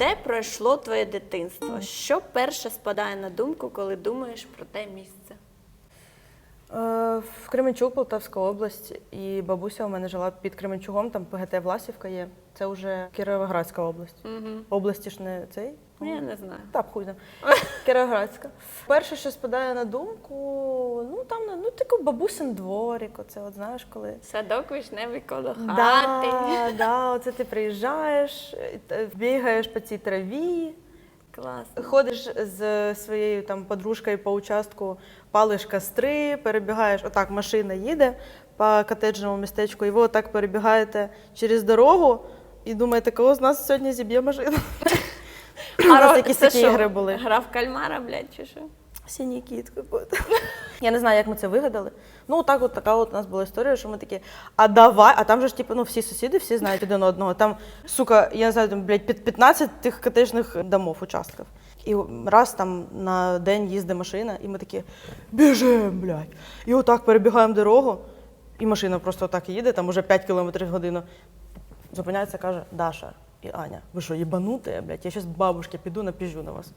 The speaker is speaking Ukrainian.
Де пройшло твоє дитинство? Що перше спадає на думку, коли думаєш про те місце? Е, В Кременчук, Полтавська область, і бабуся у мене жила під Кременчугом, там ПГТ Власівка є. Це вже Кіровоградська область. Угу. Області ж не цей. Я не знаю. Так, хуй там. Кіровоградська. Перше, що спадає на думку, ну там ну такий бабусин дворик. Оце, от знаєш, коли. Садок вишневий коло хати. Да, да, оце ти приїжджаєш, е, бігаєш по цій траві, Класно. ходиш з своєю там подружкою по участку, палиш костри, перебігаєш, отак машина їде по котеджному містечку, і ви отак перебігаєте через дорогу і думаєте, кого з нас сьогодні зіб'є машина. У нас якісь такі ігри були. Гра в кальмара, блядь, чи що? Синій кіт какой-то. Я не знаю, як ми це вигадали. Ну, так от така от у нас була історія, що ми такі, а давай, а там же ж, типу, ну, всі сусіди, всі знають один одного. Там, сука, я не знаю, там, блядь, під 15 тих котежних домов, участків. І раз там на день їздить машина, і ми такі, біжимо, блядь. І отак перебігаємо дорогу, і машина просто отак їде, там уже 5 км в годину. Зупиняється, каже, Даша і Аня, ви що, їбануте, блядь, я зараз бабушки піду напіжу на вас.